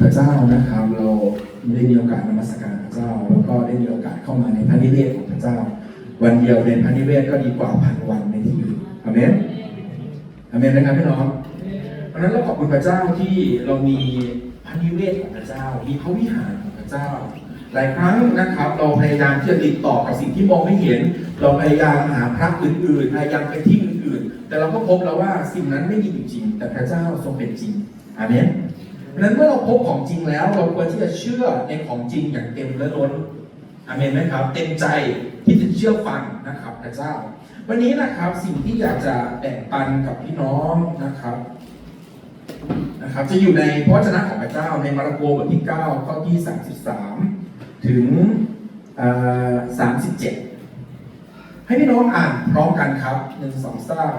พระเจ้านะครับ เราได้มีโอกาสนมัสการพระเจ้า แล้วก็ได้มีโอกาสเข้ามาในพระนิเวศของพระเจ้า วันเดียวในพระนิเวศก็ดีกว่าพันวันในที่อื่นอเมนอเมนนะครับพี่น้องเพราะฉะนั้นเราขอบคุณพระเจ้าที่เรามีพระนิเวศของพระเจ้า มีพระวิหารของพระเจ้า หลายครั้งนะครับ เราพยายามที่จะติดต่อกับสิ่งที่มองไม่เห็น เราพยายามหาพระอื่นๆพยายามไปที่อื่นๆ แต่เราก็พบแล้วว่าสิ่งนั้นไม่มีอยู่จริง แต่พระเจ้าทรงเป็นจริงอาเมน เพราะฉะนั้นเมื่อเราพบของจริงแล้ว เราควรที่จะเชื่อในของจริงอย่างเต็มและล้นอาเมนไหมครับ เต็มใจที่จะเชื่อฟังนะครับพระเจ้า วันนี้นะครับสิ่งที่อยากจะแบ่งปันกับพี่น้องนะครับนะครับ จะอยู่ในพระวจนะของพระเจ้าในมาระโกบทที่ 9 ข้อที่ 33 ถึง 37 ให้พี่น้องอ่านพร้อมกันครับหนึ่งสองสาม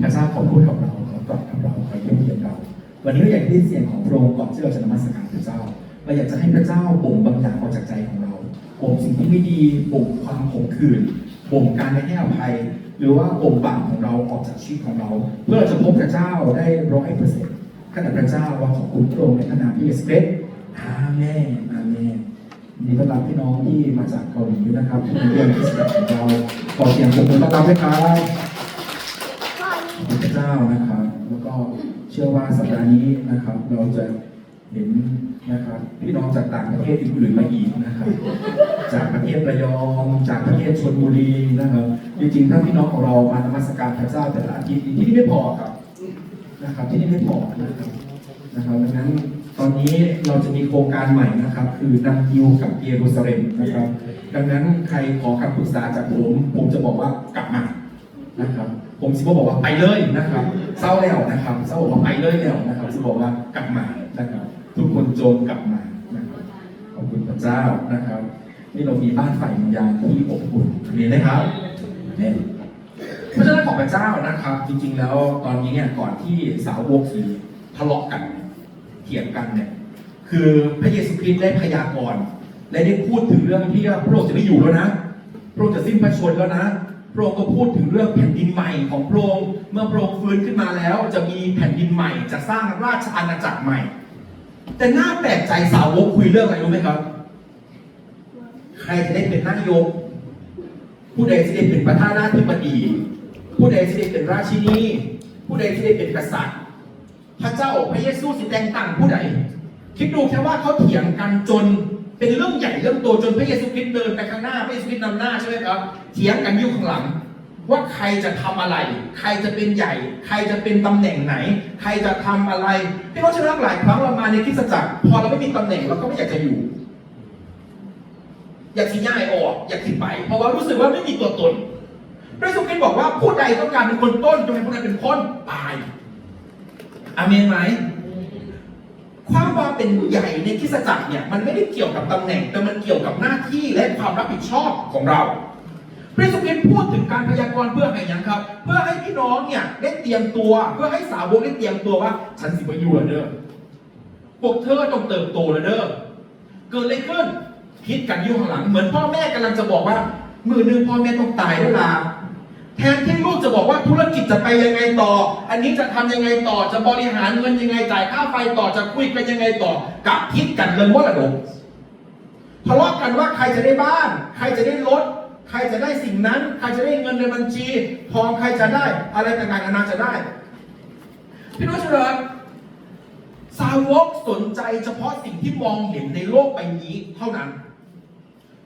พระเจ้าขอพูดกับ เราขอตอบกับเราขอเยี่ยมเยียนเราวันนี้เราอยากได้เสียงของพระองค์ก่อนที่เราจะนมัสการพระเจ้าเราอยากจะให้พระเจ้าบ่มบางอย่างออกจากใจของเราบ่มสิ่งที่ไม่ดีบ่มความขมขื่นบ่มการไม่ให้อภัย หรือว่าบ่มบาปของเราออกจากชีวิตของเรา เพื่อเราจะพบพระเจ้าได้ร้อยเปอร์เซ็นต์ข้าแต่พระเจ้าเราขอบคุณพระองค์ในขณะที่เอสเปสอาเมนอาเมนนดีต้อนรับพี่น้องที่มาจากเกาหลีนะครับที่มาเยี่ยมที่สถานของเราขอเสียงปรบมือต้อนรับด้วยครับ ขอบคุณพระเจ้านะครับ แล้วก็เชื่อว่าสัปดาห์นี้นะครับ เราจะเห็นนะครับพี่น้องจากต่างประเทศอื่นๆมาอีกนะครับ จากประเทศระยองจากประเทศชลบุรีนะครับ จริงๆถ้าพี่น้องของเรามานมัสการพระเจ้าแต่ละอาทิตย์ที่นี่ไม่พอครับนะครับ ที่นี่ไม่พอนะครับนะครับดังนั้นตอนนี้เราจะมีโครงการใหม่นะครับ คือนำยิวกับเยรูซาเล็มนะครับ ดังนั้นใครขอคำปรึกษาจากผม ผมจะบอกว่ากลับมา นะครับ ผมสิบบอกว่าไปเลยนะครับเศร้าแล้วนะครับเศร้าบอกว่าไปเลยแล้วนะครับสิบอกว่ากลับมานะครับ ทุกคนโจมกลับมานะครับขอบคุณพระเจ้านะครับ นี่เรามีบ้านฝ่ายวิญญาณที่อบอุ่นมีไหมครับเนี่ยพราะฉะนั้นของพระเจ้านะครับ จริง ๆ แล้วตอนนี้เนี่ยก่อนที่สาววกสีทะเลาะกันเถียงกันเนี่ยคือพระเยซูคริสต์ได้พยากรณ์และได้พูดถึงเรื่องที่ว่าพระองค์จะไม่อยู่แล้วนะพระองค์จะสิ้นพระชนแล้วนะ พระองค์ก็พูดถึงเรื่องแผ่นดินใหม่ของพระองค์เมื่อพระองค์ฟื้นขึ้นมาแล้ว จะมีแผ่นดินใหม่ จะสร้างราชอาณาจักรใหม่ แต่น่าแปลกใจสาวกคุยเรื่องอะไรรู้ไหมครับ ใครจะได้เป็นนายก ผู้ใดจะได้เป็นประธานาธิบดีผู้ใดจะได้เป็นราชินี ผู้ใดจะได้เป็นกษัตริย์ พระเจ้าพระเยซูสิแต่งตั้งผู้ใดคิดดูแค่ว่าเขาเถียงกันจนเป็นเรื่องใหญ่เรื่องโตจนพระเยซูคริสต์เดินไปข้างหน้าพระเยซูคริสต์นำหน้าใช่ไหมครับ เถียงกันยู่ข้างหลัง ว่าใครจะทำอะไร ใครจะเป็นใหญ่ ใครจะเป็นตำแหน่งไหน ใครจะทำอะไรพี่น้องเชื่อไหมหลายครั้งเรามาในคริสตจักรพอเราไม่มีตำแหน่งเราก็ไม่อยากจะอยู่ อยากที่ย้ายออกอยากที่ไป เพราะว่ารู้สึกว่าไม่มีตัวตนพระเยซูคริสต์บอกว่าผู้ใดต้องการเป็นคนต้นจงเป็นผู้นั้นเป็นคนตายอาเมนไหมความว่าเป็นใหญ่ในคริสตจักรเนี่ยมันไม่ได้เกี่ยวกับตำแหน่ง แต่มันเกี่ยวกับหน้าที่และความรับผิดชอบของเรา พระเยซูคริสต์พูดถึงการพยากรณ์เพื่อให้ยังครับ เพื่อให้พี่น้องเนี่ยได้เตรียมตัว เพื่อให้สาวกได้เตรียมตัวว่า ฉันสิบอยู่ล้วเด้อพวกเธอต้องเติบโตแล้วเด้อเกิดอะไรขึ้นคิดกันอยู่ข้างหลัง เหมือนพ่อแม่กำลังจะบอกว่า มือหนึงพ่อแม่ต้องตายแล้วล่ะแทนที่ลูกจะบอกว่าธุรกิจจะไปยังไงต่อ อันนี้จะทำยังไงต่อ จะบริหารเงินยังไงจ่ายค่าไฟต่อ จะคุยกันยังไงต่อ กับคิดกันเรื่องมรดกทะเลาะกันว่าใครจะได้บ้าน ใครจะได้รถ ใครจะได้สิ่งนั้น ใครจะได้เงินในบัญชีทองใครจะได้อะไรต่างๆนานาจะได้ พี่น้องเฉลิมสาวกสนใจเฉพาะสิ่งที่มองเห็นในโลกใบนี้เท่านั้น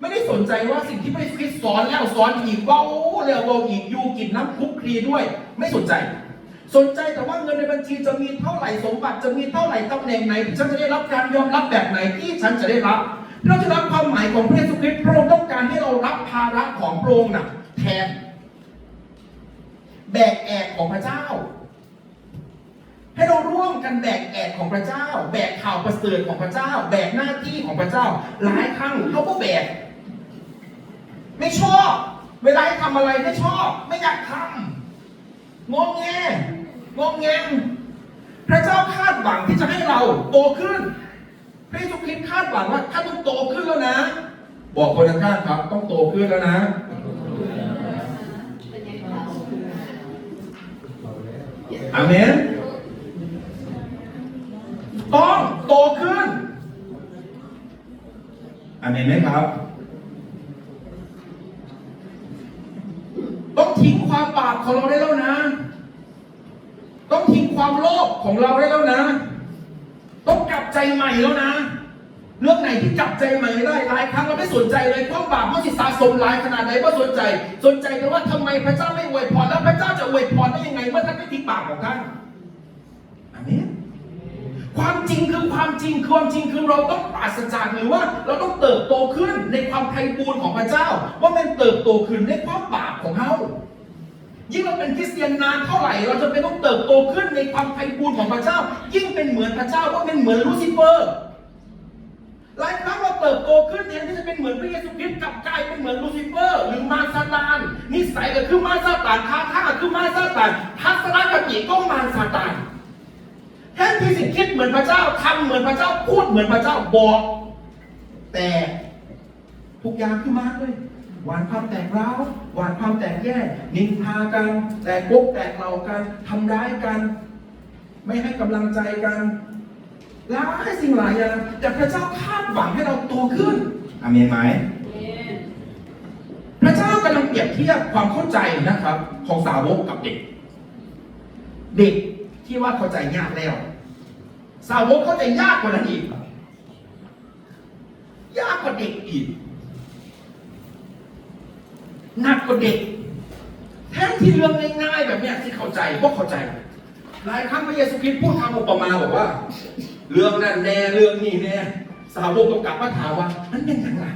ไม่ได้สนใจว่าสิ่งที่พระเยซูคริสต์สอนแล้วสอนอีกเว้าแล้วเว้าอีกอยู่กินน้ำคุกคลีด้วย ไม่สนใจ สนใจแต่ว่าเงินในบัญชีจะมีเท่าไหร่สมบัติจะมีเท่าไหร่ตำแหน่งไหนฉันจะได้รับการยอมรับแบบไหนที่ฉันจะได้รับ เราจะรับความหมายของพระเยซูคริสต์พระองค์ต้องการให้เรารับภาระของพระองค์น่ะแทน แบกแอกของพระเจ้า ให้เราร่วมกันแบกแอกของพระเจ้า แบกข่าวประเสริฐของพระเจ้า แบกหน้าที่ของพระเจ้า หลายครั้งเขาก็แบก ไม่ชอบ เวลาให้ทำอะไรไม่ชอบ ไม่อยากทำงงแงงงแงงพระเจ้าคาดหวังที่จะให้เราโตขึ้น พระเยซูคริสต์คาดหวังว่าถ้าต้องโตขึ้นแล้วนะ บอกคนข้างๆครับ ต้องโตขึ้นแล้วนะอาเมนต้องโตขึ้นอาเมนไหมครับ ต้องทิ้งความบาปของเราได้แล้วนะ ต้องทิ้งความโลภของเราได้แล้วนะ ต้องกลับใจใหม่แล้วนะ เรื่องไหนที่กลับใจใหม่ได้หลายครั้งเราไม่สนใจเลยความบาปมันสิสะสมหลายขนาดไหนก็สนใจ สนใจแต่ว่าทำไมพระเจ้าไม่อวยพรแล้วพระเจ้าจะอวยพรได้ยังไงเมื่อท่านไม่ทิ้งบาปของท่านอาเมนความจริงคือความจริงความจริงคือเราต้องปราศจากหรือว่า เราต้องเติบโตขึ้นในความไพบูรย์ของพระเจ้า ว่ามันเติบโตขึ้นในความบาปของเขา ยิ่งเราเป็นคริสเตียนนานเท่าไหร่ เราจะเป็นต้องเติบโตขึ้นในความไพบูรของพระเจ้า ยิ่งเป็นเหมือนพระเจ้าว่าเป็นเหมือนลูซิเฟอร์หลายครั้งเราเติบโตขึ้นแทนที่จะเป็นเหมือนพระเยซูคริสต์กลับกลายเป็นเหมือนลูซิเฟอร์ หรือมารซาตานนิสัยก็คือมารซาตานท่าทาก็คือมารซาตานทัศนคติก็มารซาตานแทนที่จะคิดเหมือนพระเจ้าทำเหมือนพระเจ้าพูดเหมือนพระเจ้าบอก แต่ทุกอย่างคือมารเลย หวานความแตกร้าวหวานความแตกแยกนินทากัน แตกกกแตกเหล่ากันทำร้ายกัน ไม่ให้กำลังใจกันหลายสิ่งหลายอย่างแต่พระเจ้าคาดหวังให้เราโตขึ้นอาเมนไหมพระเจ้ากำลังเปรียบเทียบความเข้าใจนะครับ ของสาวกกับเด็ก เด็กที่ว่าเข้าใจยากแล้ว สาวกเข้าใจยากกว่านั้นอีก ยากกว่าเด็กอีก หนักกว่าเด็กแทนที่เรื่องง่ายๆแบบเนี้ยที่เข้าใจพวกเข้าใจ หลายครั้งพระเยซูคริสต์พูดคำอุปมาบอกว่า เรื่องนั้นแน่เรื่องนี้แน่สาวกก็กลับมาถามว่ามันเป็นอย่างไร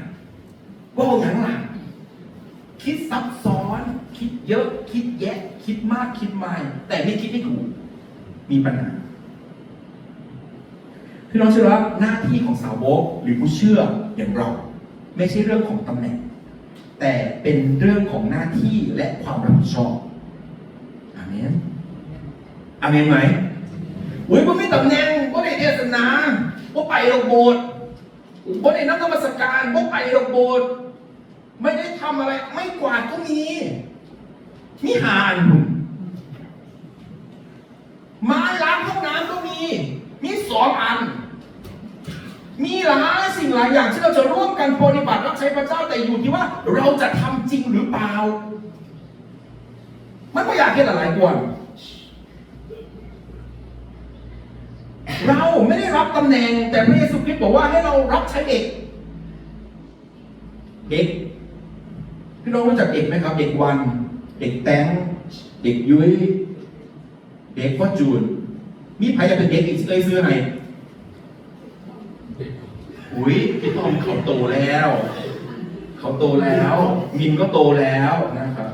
ว่าอย่างไรคิดซับซ้อน คิดเยอะคิดแยะ คิดมากคิดไม่แต่ไม่คิดให้ถูก มีปัญหาพี่น้องเชื่อว่าหน้าที่ของสาวกหรือผู้เชื่ออย่างเรา ไม่ใช่เรื่องของตำแหน่ง แต่เป็นเรื่องของหน้าที่และความรับผิดชอบอาเมนอาเมนไหมอุ้ยผมไม่ตำแหน่งผมได้เทศนาผมไปโรงโบสถ์ผมได้นักธรรมสการผมไปโรงโบสถ์ไม่ได้ทำอะไร ไม่กวาดก็มีมีหานไม้ล้างห้องน้ำก็มีสองอัน มีหลายสิ่ งหลายอย่างที่เราจะร่วมกันปฏิบัติรับใช้พระเจ้าแต่อยู่ที่ว่าเราจะทำจริงหรือเปล่า มันก็อยากเห็นหลายๆกวนเราไม่ได้รับตำแหน่งแต่พระเยซูคริสต์บอกว่าให้เรารับใช้เด็ก เด็กพี่น้องรู้จักเด็กไหมครับ เด็กวัน เด็กแตงเด็กยุ้ยเด็กพ่อจูนมีใครจะเป็นเด็กอีกเลยซื้อไหน อุ้ยพี่ต้อมเขาโตแล้ว เขาโตแล้ว มินก็โตแล้วนะครับ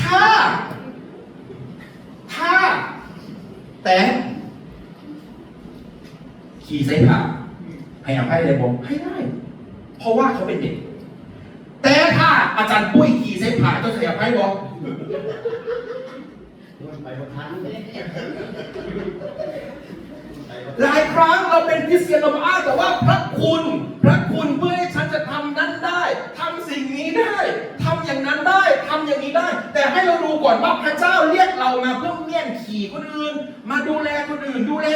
ถ้า ถ้า แต่ขี่ไซผ่าให้อภัยเลยผมให้ได้ เพราะว่าเขาเป็นเด็ก แต่ถ้าอาจารย์ปุ้ยขี่ไซผ่าจะให้อภัยบอก หลายครั้งเราเป็นคริสเตียนเราอ้างแต่ว่าพระคุณ พระคุณเพื่อให้ฉันจะทำนั้นได้ทำสิ่งนี้ได้ทำอย่างนั้นได้ทำอย่างนี้ได้ แต่ให้เราดูก่อนว่าพระเจ้าเรียกเรามาเพื่อเมี่ยนขี่คนอื่น มาดูแลคนอื่น ดูแล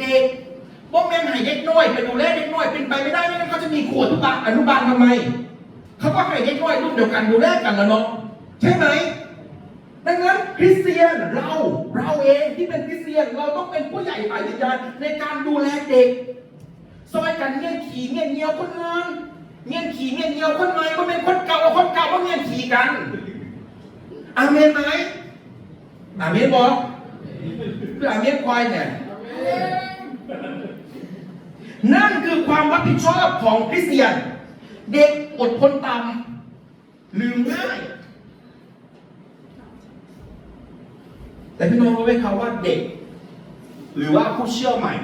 เด็กๆว่แม่งให้เด็กน้อยไปดูแลเด็กน้อยเป็นไปไม่ได้ไม่งั้นเขาจะมีขวดทุบาอนุบาลทำไมเขาก็ให้เด็กน้อยรุ่นเดียวกันดูแลกันแล้วเนาะใช่ไหม ดังนั้นคริสเตียนเราเราเองที่เป็นคริสเตียนเราต้องเป็นผู้ใหญ่ฝ่ายวิญญาณในการดูแลเด็กซอยกันเงี้ยขี่เงี้ยเงียวคนอื่นเงี้ยขี่เงี้ยเงียวคนใหม่ก็เป็นคนเก่าเอาคนเก่าก็เงี้ยขี่กันอาเมนไหมอาเมนบอกคืออาเมนควายเนี่ยนั่นคือความรับผิดชอบของคริสเตียน เด็กอดทนต่ำลืมง่าย แต่พี่น้องรู้ไหมครับว่าเด็ก หรือว่าผู้เชื่อใหม่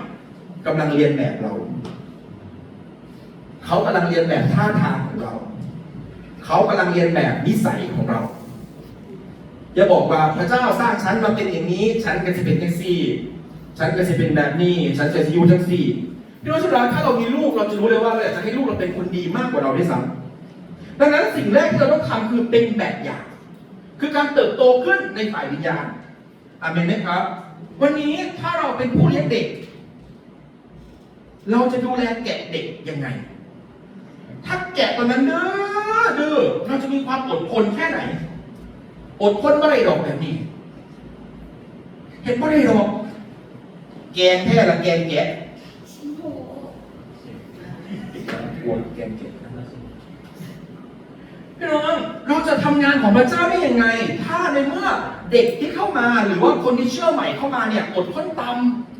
กำลังเรียนแบบเรา เขากำลังเรียนแบบท่าทางของเรา เขากำลังเรียนแบบนิสัยของเราอย่าบอกว่าพระเจ้าสร้างฉันมาเป็นอย่างนี้ ฉันก็จะเป็นจังซี่ ฉันก็จะเป็นแบบนี้ ฉันจะอยู่จังซี่พี่น้องชราถ้าเรามีลูกเราจะรู้เลยว่าเราอยากจะให้ลูกเราเป็นคนดีมากกว่าเราด้วยซ้ำดังนั้นสิ่งแรกที่เราต้องทำคือเป็นแบบอย่าง คือการเติบโตขึ้นในฝ่ายวิญญาณ อามนไหมครับ วันนี้ถ้าเราเป็นผู้เลี้ยงเด็ก เราจะดูแลแกะเด็กยังไง ถ้าแกะตัวนั้นดื้อดื้อเราจะมีความอดทนแค่ไหน อดทนเมื่อไรดอกแบบนี้ เห็นเมื่อไรดอก แกงแค่ละแกงแกะกลัวแกงแกะพี่น้องเราจะทำงานของพระเจ้าได้ยังไง ถ้าในเมื่อ เด็กที่เข้ามาหรือว่าคนที่เชื่อใหม่เข้ามาเนี่ยอดทนต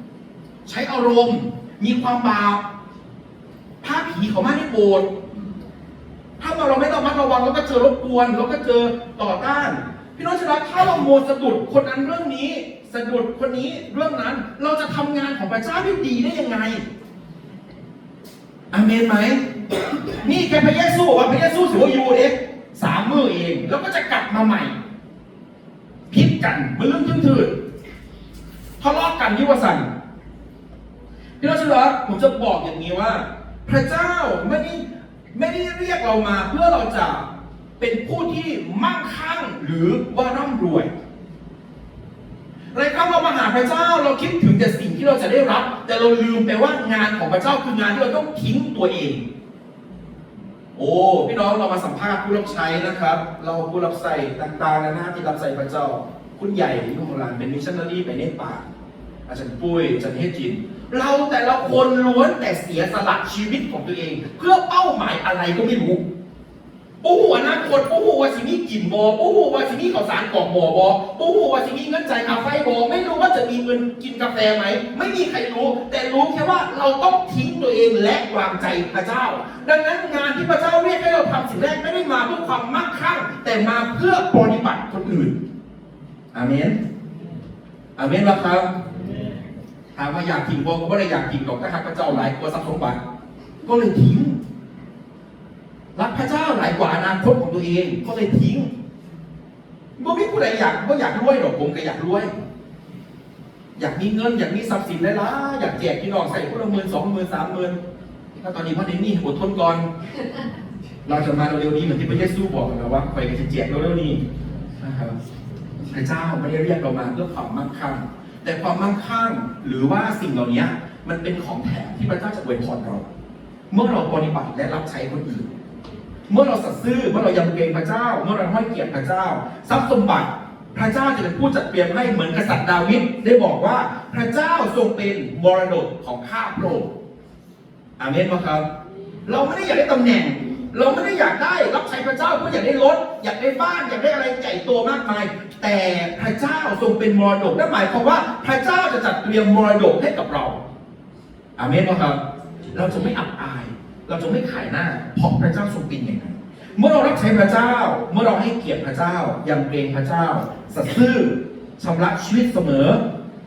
ำใช้อารมณ์ มีความบาปพาผีเขามาในโบสถ์ถ้าเราไม่ระมัดระวังเราก็เจอรบกวนเราก็เจอต่อต้าน พี่น้องชรักถ้าเราโมสะดุดคนนั้นเรื่องนี้สะดุดคนนี้เรื่องนั้น เราจะทำงานของพระเจ้าได้ดีได้ยังไงอาเมนไหมนี่แค่พระเยซูบอกว่าพระเยซูถือว่าอยู่เด็กสามมือเอง แล้วก็จะกลับมาใหม่ พิษกันมันเรื่องทื่นๆทะเลาะกันยุวสันพี่น้องชรักผมจะบอกอย่างนี้ว่า พระเจ้าไม่ได้ไม่ได้เรียกเรามาเพื่อเราจะเป็นผู้ที่มั่งคั่งหรือว่าร่ำรวยหลายครั้งเรามาหาพระเจ้าเราคิดถึงแต่สิ่งที่เราจะได้รับ แต่เราลืมไปว่างานของพระเจ้าคืองานที่เราต้องทิ้งตัวเอง โอ้พี่น้องเรามาสัมภาษณ์ผู้รับใช้นะครับ เราผู้รับใส่ต่างๆนานาที่รับใส่พระเจ้า คุณใหญ่ที่ของเราเป็นมิชชันนารีไปในป่าอาจารย์ปุ้ยอาจารย์เฮจิน เราแต่ละคนล้วนแต่เสียสละชีวิตของตัวเอง เพื่อเป้าหมายอะไรก็ไม่รู้ ปู้หัวนาคนปู้หัวสิมีกลิ่นบอปู้หัวสิมีข้าวสารกรอกหมอบอปู้หัวสิมีเงินใจคาไฟบอไม่รู้ว่าจะมีเงินกินกาแฟไหม ไม่มีใครรู้ แต่รู้แค่ว่าเราต้องทิ้งตัวเองและวางใจพระเจ้า ดังนั้นงานที่พระเจ้าเรียกให้เราทำสิ่งแรกไม่ได้มาเพื่อความมั่งคั่ง แต่มาเพื่อปฏิบัติคนอื่นอาเมนอาเมนละครับถามว่าอยากทิ้งบอกก็ไม่ได้อยากทิ้งหรอกถ้าหากพระเจ้าหลายกว่าทรัพย์สมบัติก็เลยทิ้ง รักพระเจ้าหลายกว่าอนาคตของตัวเองก็เลยทิ้งเมื่อมีผู้ใดอยากก็อยากรวยหรอกผมก็อยากรวย อยากมีเงิน อยากมีทรัพย์สินหลายๆอยากแจกพี่น้องใส่คนละหมื่นสองหมื่นสามหมื่นถ้าตอนนี้พ่อเน้นนี่อดทนก่อน เราจะมาเร็วๆนี้เหมือนที่พระเยซูบอกนะว่าคอยกันจะแจกเร็วๆนี้นะครับพระเจ้าไม่ได้เรียกเรามาเพื่อความมั่งคั่งแต่ความมั่งคั่งหรือว่าสิ่งเหล่านี้มันเป็นของแถมที่พระเจ้าจะอวยพรเรา เมื่อเราปฏิบัติและรับใช้คนอื่น เมื่อเราสัตย์ซื่อเมื่อเรายำเกรงพระเจ้า เมื่อเราให้เกียรติพระเจ้า ทรัพย์สมบัติ พระเจ้าจะเป็นผู้จัดเตรียมให้เหมือนกษัตริย์ดาวิดได้บอกว่าพระเจ้าทรงเป็นมรดกของข้าพระองค์อาเมนไหมครับ เราไม่ได้อยากได้ตำแหน่ง เราไม่ได้อยากได้รับใช้พระเจ้าเพื่ออยากได้รถอยากได้บ้านอยากได้อะไรใหญ่โตมากมาย แต่พระเจ้าทรงเป็นมรดกนั่นหมายความว่าพระเจ้าจะจัดเตรียมมรดกให้กับเราอาเมนไหมครับ เราจะไม่อับอาย เราจะไม่ขายหน้า เพราะพระเจ้าทรงเป็นอย่างนั้นเมื่อเรารับใช้พระเจ้า เมื่อเราให้เกียรติพระเจ้ายำเกรงพระเจ้า สัตย์ซื่อชำระชีวิตเสมอ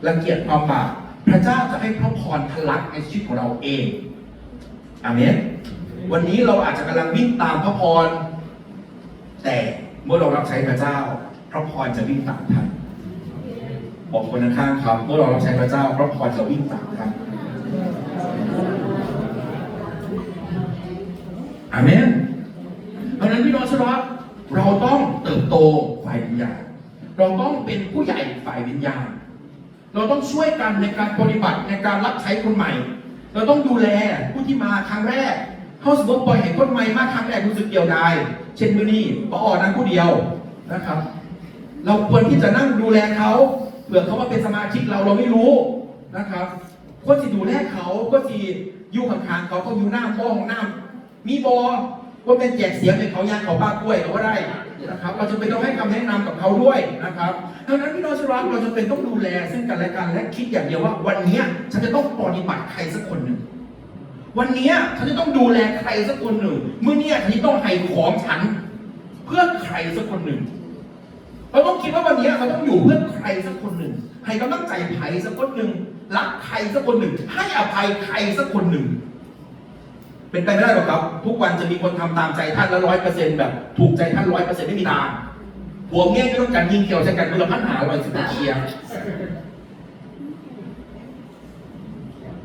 รังเกียจความบาปพระเจ้าจะให้พระพรทะลักในชีวิตของเราเองอามนวันนี้เราอาจจะกำลังวิ่งตามพระพร แต่เมื่อเรารับใช้พระเจ้า พระพรจะวิ่งตามท่านบอกคนข้างครับ เมื่อเรารับใช้พระเจ้า พระพรจะวิ่งตามท่าน อาเมนเพราะนั้นพี่น้องชรักเราต้องเติบโตฝ่ายวิญญาณเราต้องเป็นผู้ใหญ่ฝ่ายวิญญาณ เราต้องช่วยกันในการปฏิบัติในการรับใช้คนใหม่ เราต้องดูแลผู้ที่มาครั้งแรกเข้าสมมติปล่อยเห็นคนใหม่มาครั้งแรกรู้สึกเดียวดายเช่นมือนี้ปออนั่งผู้เดียวนะครับ เราควรที่จะนั่งดูแลเขาเผื่อเขามาเป็นสมาชิกเราเราไม่รู้นะครับคนที่ดูแลเขาก็ที่อยู่ข้างๆเขาก็อยู่หน้าบ้องหน้า มีบอว่าเป็นแจกเสียงเป็นเขายางเขาบ้ากล้วยก็ได้นะครับ เราจะเป็นต้องให้คำแนะนำกับเขาด้วยนะครับดังนั้นพี่น้องชรักเราจะเป็นต้องดูแลซึ่งกันและกันและคิดอย่างเดียวว่า วันนี้ฉันจะต้องปฏิบัติใครสักคนหนึ่งวันนี้ฉันจะต้องดูแลใครสักคนหนึ่งเมื่อเนี้ยฉันต้องให้ของฉัน เพื่อใครสักคนหนึ่งเราต้องคิดว่าวันนี้เราต้องอยู่เพื่อใครสักคนหนึ่งให้กำลังใจใครสักคนหนึ่งรักใครสักคนหนึ่ง ให้อภัยใครสักคนหนึ่ง เป็นไปไม่ได้หรอกครับ ทุกวันจะมีคนทำตามใจท่านแล้วร้อยเปอร์เซ็นต์แบบ ถูกใจท่านร้อยเปอร์เซ็นต์ไม่มีทางหัวเงี้ยก็ต้องการยิงเกี่ยวใช้กันเมื่อพันหาร้อยสิบเชียร์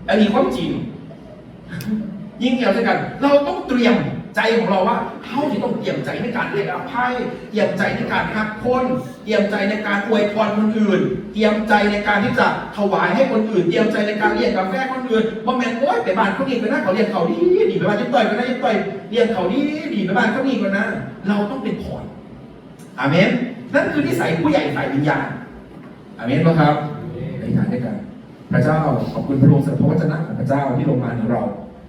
อันนี้ความจริง ยิงเกี่ยวใช่กัน เราต้องเตรียม ใจของเราว่าเขาจะต้องเตรียมใจในการให้อภัยเตรียมใจในการหักคนเตรียมใจในการอวยพรคนอื่นเตรียมใจในการที่จะถวายให้คนอื่นเตรียมใจในการเลี้ยงกาแฟคนอื่นเพราะแมนโอ๊ยไปบ้านเขาดีไปนะเขาเลี้ยงเขาดีดีไปบ้านยิ่งต่อยไปนะยิ่งต่อยเลี้ยงเขาดีดีไปบ้านเขาดีกว่านะเราต้องเป็นพรอาเมนนั่นคือนิสัยผู้ใหญ่ฝ่ายวิญญาณอาเมนไหมครับในฐานด้วยกันพระเจ้าขอบคุณพระองค์สำหรับพระวจนะของพระเจ้าที่ลงมาในเรา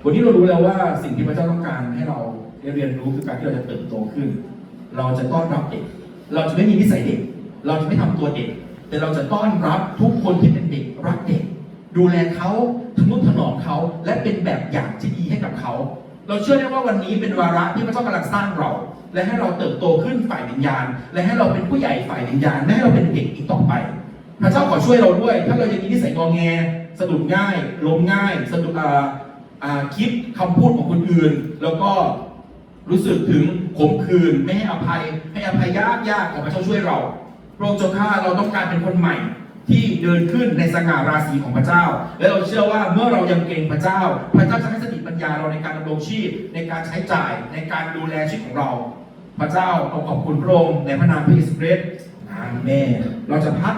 วันนี้เรารู้แล้วว่าสิ่งที่พระเจ้าต้องการให้เราเรียนรู้คือการที่เราจะเติบโตขึ้น เราจะต้อนรับเด็ก เราจะไม่มีนิสัยเด็ก เราจะไม่ทำตัวเด็ก แต่เราจะต้อนรับทุกคนที่เป็นเด็กรักเด็ก ดูแลเขาทนุถนอมเขาและเป็นแบบอย่างที่ดีให้กับเขา เราเชื่อได้ว่าวันนี้เป็นวาระที่พระเจ้ากำลังสร้างเรา และให้เราเติบโตขึ้นฝ่ายวิญญาณ และให้เราเป็นผู้ใหญ่ฝ่ายวิญญาณและให้เราเป็นเด็กอีกต่อไป พระเจ้าขอช่วยเราด้วย ถ้าเรายังมีนิสัยงอแงสะดุดง่ายล้มง่ายสะดุดอ่าอ่า คิดคำพูดของคนอื่น แล้วก็รู้สึกถึงขมขื่นไม่ให้อภัยให้อภัยยากยากขอพระเจ้าช่วยเราพระองค์เจ้าข้าเราต้องการเป็นคนใหม่ที่เดินขึ้นในสง่าราศีของพระเจ้า และเราเชื่อว่าเมื่อเรายังเกรงพระเจ้า พระเจ้าจะให้สติปัญญาเราในการดำรงชีพในการใช้จ่ายในการดูแลชีวิตของเรา พระเจ้าเราขอบคุณพระองค์ในพระนามพระเยซูคริสต์อาเมนเราจะพัก